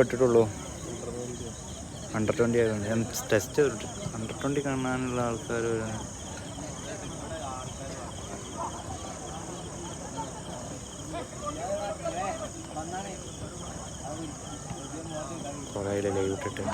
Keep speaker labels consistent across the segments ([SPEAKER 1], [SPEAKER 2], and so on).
[SPEAKER 1] പൊട്ടിട്ടുള്ളൂ. Under twenty ആയതുകൊണ്ട്. ഞാൻ test ചെയ്തിട്ട്. അണ്ടർ ട്വന്റി കാണാനുള്ള ആൾക്കാർ കുറേ ലൈവ് ഇട്ടിട്ട്.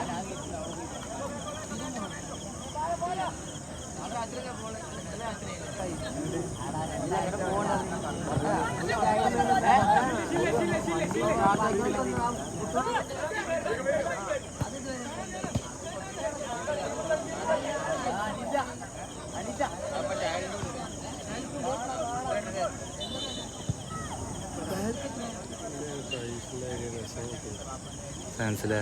[SPEAKER 1] ഫാൻസിലെ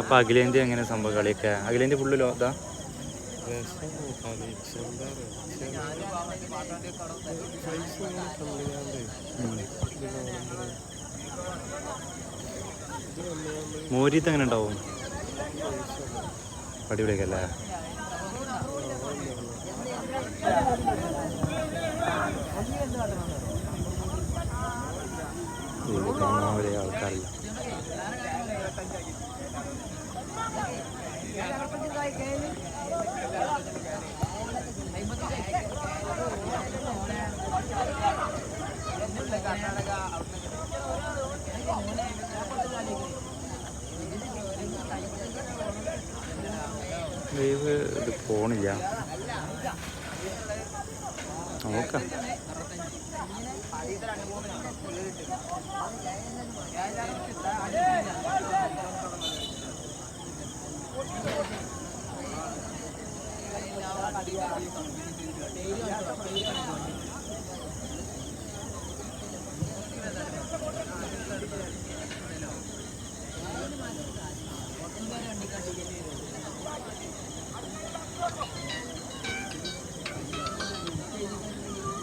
[SPEAKER 1] അപ്പൊ അഖിലേന്ത്യ എങ്ങനെ സംഭവം കളിയൊക്കെ? അഖിലേന്ത്യ ഫുള്ള് ലോ മോരീത്ത് മോരിത്ത് എങ്ങനെ ഉണ്ടാവും? അടിപൊളിയൊക്കെ അല്ലേ? വലിയ ആൾക്കാരില്ല ലൈവ് ഇത് പോണില്ല. നോക്കാം.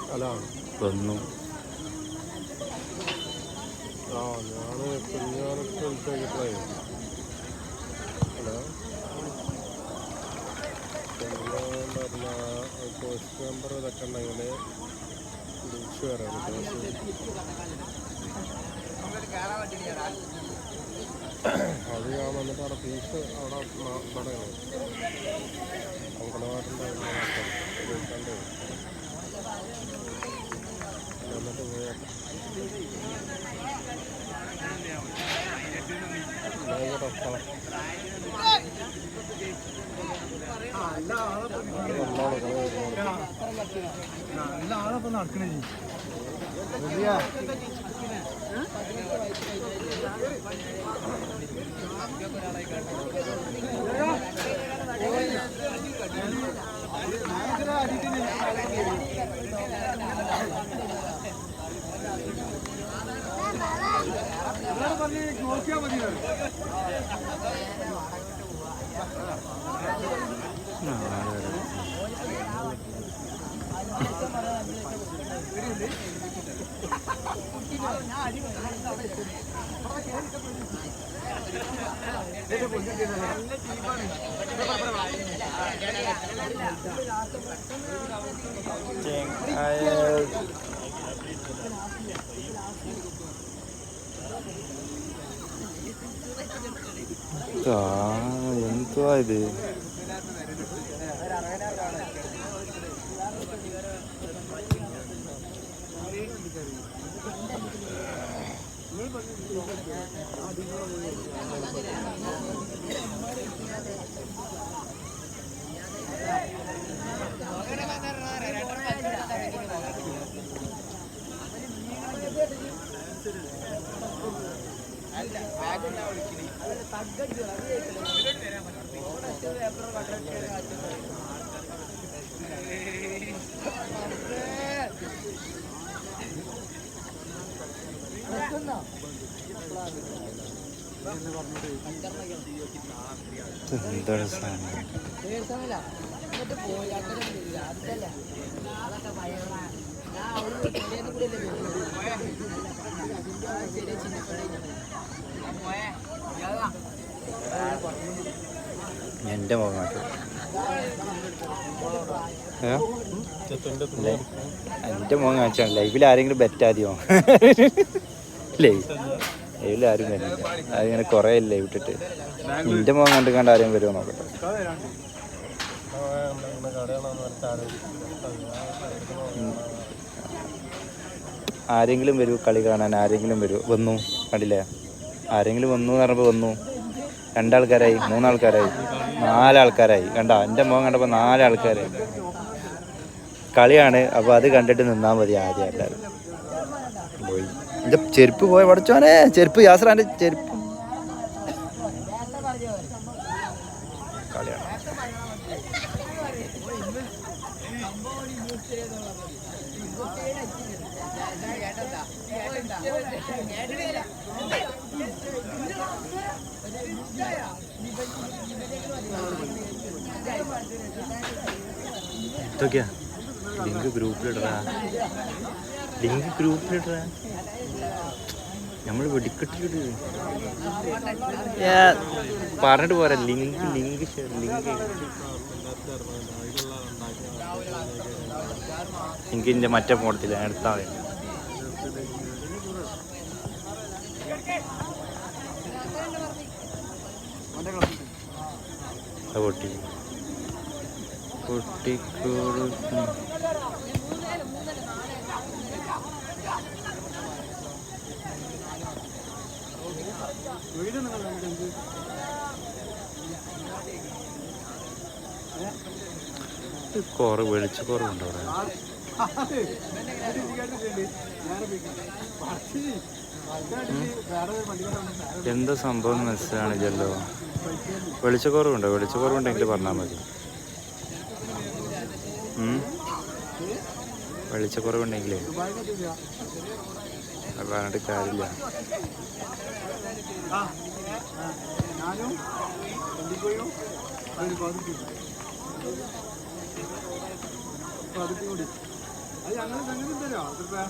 [SPEAKER 2] ഹലോ
[SPEAKER 1] വന്നു.
[SPEAKER 2] പോസ്റ്റ് നമ്പർ ഇതൊക്കെ ഉണ്ടെങ്കിൽ വിളിച്ചു വരാം അത് ഞാൻ വന്നിട്ട് അവിടെ ഫീസ് അവിടെ തുടങ്ങണം അങ്കണവാട്ടിന്റെ വിളിക്കണ്ടേ വന്നിട്ട് പോയാൽ
[SPEAKER 3] നല്ല ആളപ്പം നടക്കണേ പറഞ്ഞ്
[SPEAKER 1] എന്തുവാ ഇത്? തഗ്ഗടിച്ചു അത് പേപ്പർ കണ്ടക്ട് എന്താണ് സാധനം? എന്റെ മുഖം കാണിച്ചാണ് ലൈഫിൽ ആരെങ്കിലും ബെറ്റ് ആദ്യമോ? ലൈവ് ലൈവിൽ ആരും വരുന്നില്ല അതിങ്ങനെ കുറേ ലൈവ് ഇട്ടിട്ട് നിന്റെ മുഖം കണ്ട് കണ്ട് ആരെയും വരുമോ നോക്കട്ടെ ആരെങ്കിലും വരൂ കളി കാണാൻ ആരെങ്കിലും വരൂ. വന്നു കണ്ടില്ലേ? ആരെങ്കിലും വന്നു എന്ന് പറഞ്ഞപ്പോൾ വന്നു. രണ്ടാൾക്കാരായി മൂന്നാൾക്കാരായി നാലാൾക്കാരായി. കണ്ട? എന്റെ മുഖം കണ്ടപ്പോൾ നാലാൾക്കാരായി. കളിയാണ്. അപ്പോൾ അത് കണ്ടിട്ട് നിന്നാൽ മതി ആദ്യം എല്ലാവരും എന്റെ ചെരുപ്പ് പോയ പഠിച്ചോനെ ചെരുപ്പ് യാസ്രാന്റെ ചെരുപ്പ്. കളിയാണ്? ഇതൊക്കെയാ? ലിങ്ക് ഗ്രൂപ്പിലിടറാ. ലിങ്ക് ഗ്രൂപ്പിലിട്ടാ നമ്മൾ വെടിക്കെട്ടിലിട്ട് പറഞ്ഞിട്ട് പോരാ ലിങ്ക് ലിങ്ക് ഷെയർ ലിങ്ക്. എനിക്ക് എന്റെ മറ്റേ ഫോണത്തില്ല എടുത്താൽ മതി. അത് നിങ്ങൾ പൊട്ടിക്കൊടുക്കും കുറവ് വെളിച്ച കുറവുണ്ടോ അവിടെ. എന്താ സംഭവം? മനസ്സിലാണില്ലല്ലോ വെളിച്ചക്കുറവുണ്ടോ വെളിച്ചക്കുറവുണ്ടെങ്കിൽ പറഞ്ഞാൽ മതി. വെളിച്ച വെളിച്ചക്കുറവുണ്ടെങ്കിലേ പറഞ്ഞിട്ട് കാര്യമില്ല.
[SPEAKER 3] ഞാനും വണ്ടിപ്പോയും ഒരു പതിപ്പ് പതിപ്പ് കൂടി അത് ഞങ്ങൾ സംഗതി തരോ അതിപ്പോ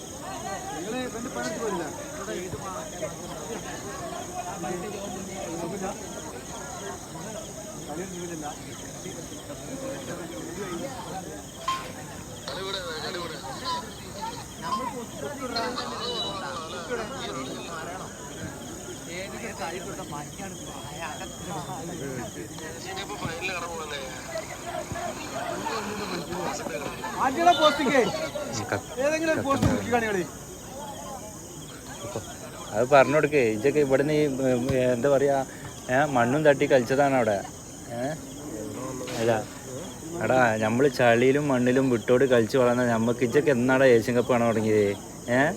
[SPEAKER 3] നിങ്ങൾ ഇവന്റെ പണിക്ക് പോരില്ല കളി
[SPEAKER 1] അത് പറഞ്ഞു കൊടുക്കേ ഇജൊക്കെ ഇവിടുന്ന് ഈ എന്താ പറയാ ഏ മണ്ണും തട്ടി കളിച്ചതാണ് അവിടെ. ഏ? അല്ല എടാ നമ്മൾ ചളിയിലും മണ്ണിലും വിട്ടോട് കളിച്ച് വളർന്ന നമുക്ക് ഇജൊക്കെ എന്നാടാ ഏഷ്യൻ കപ്പ് കാണാൻ തുടങ്ങിയത്? ഏഹ്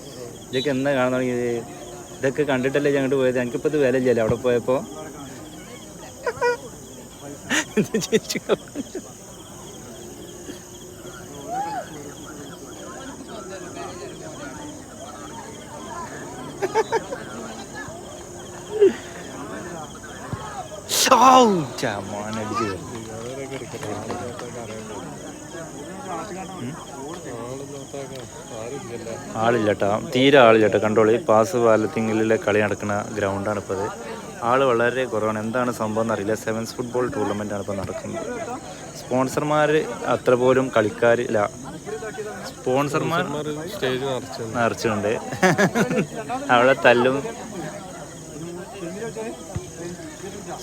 [SPEAKER 1] ഇതൊക്കെ എന്താ കാണാൻ തുടങ്ങിയത്? ഇതൊക്കെ കണ്ടിട്ടല്ലേ ഞങ്ങോട്ട് പോയത്? എനിക്കിപ്പോൾ ഇത് വില ഇല്ലല്ലോ അവിടെ പോയപ്പോൾ ഇത് ആളില്ല കേട്ടോ തീരെ ആളില്ല കേട്ടോ കണ്ടോളി പാസ് പാലത്തിങ്ങിലെ കളി നടക്കുന്ന ഗ്രൗണ്ടാണ് ഇപ്പോൾ അത് ആൾ വളരെ കുറവാണ്. എന്താണ് സംഭവം എന്നറിയില്ല. സെവൻസ് ഫുട്ബോൾ ടൂർണമെന്റ് ആണ് ഇപ്പോൾ നടക്കുന്നത്. സ്പോൺസർമാർ അത്ര പോലും കളിക്കാരില്ല. സ്പോൺസർമാർ
[SPEAKER 2] സ്റ്റേജ് നിറച്ചിട്ടുണ്ട്
[SPEAKER 1] നിറച്ചുണ്ട്. അവിടെ തല്ലും.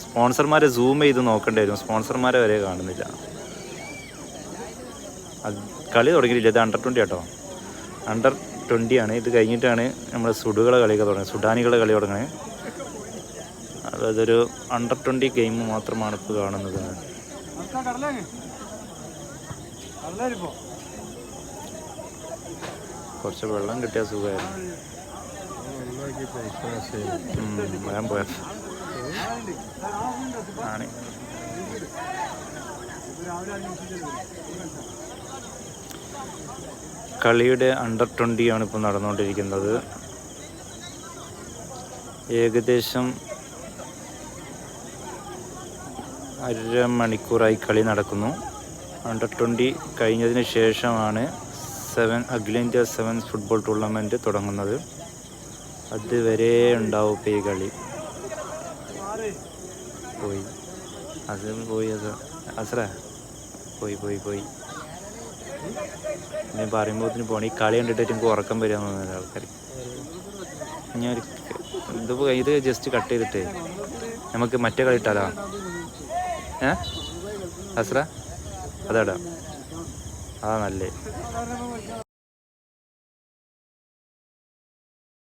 [SPEAKER 1] സ്പോൺസർമാരെ സൂം ചെയ്ത് നോക്കേണ്ടി വരും. സ്പോൺസർമാരെ വരെ കാണുന്നില്ല. കളി തുടങ്ങിയില്ല ഇത് അണ്ടർ ട്വന്റി കേട്ടോ അണ്ടർ ട്വന്റി ആണ്. ഇത് കഴിഞ്ഞിട്ടാണ് നമ്മൾ സുഡുകളെ കളിയൊക്കെ തുടങ്ങുന്നത്. സുഡാനികളെ കളി തുടങ്ങുന്നത് അതൊരു അണ്ടർ ട്വന്റി ഗെയിം മാത്രമാണ് ഇപ്പോൾ കാണുന്നത്. കുറച്ച് വെള്ളം കിട്ടിയ സുഖമായിരുന്നു. ആണ്. കളിയുടെ അണ്ടർ ട്വന്റി ആണ് ഇപ്പോൾ നടന്നുകൊണ്ടിരിക്കുന്നത്. ഏകദേശം അര മണിക്കൂറായി കളി നടക്കുന്നു. അണ്ടർ ട്വന്റി കഴിഞ്ഞതിന് ശേഷമാണ് സെവൻ അഖിലേന്ത്യാ സെവൻസ് ഫുട്ബോൾ ടൂർണമെന്റ് തുടങ്ങുന്നത്. അതുവരെ ഉണ്ടാവും ഇപ്പോൾ ഈ കളി. പോയി. അത് പോയി. അസറ? പോയി പോയി പോയി. ഞാൻ പറയുമ്പോൾ പോണി. ഈ കളി കണ്ടിട്ട് എനിക്ക് ഉറക്കം വരിക തോന്നുന്നില്ല ആൾക്കാർ ഞാൻ ഒരു ഇത് ഇത് ജസ്റ്റ് കട്ട് ചെയ്തിട്ട്. നമുക്ക് മറ്റേ കളി ഇട്ടാലോ? ഏ? അസ്ര അതാടാ. അതാ നല്ലേ.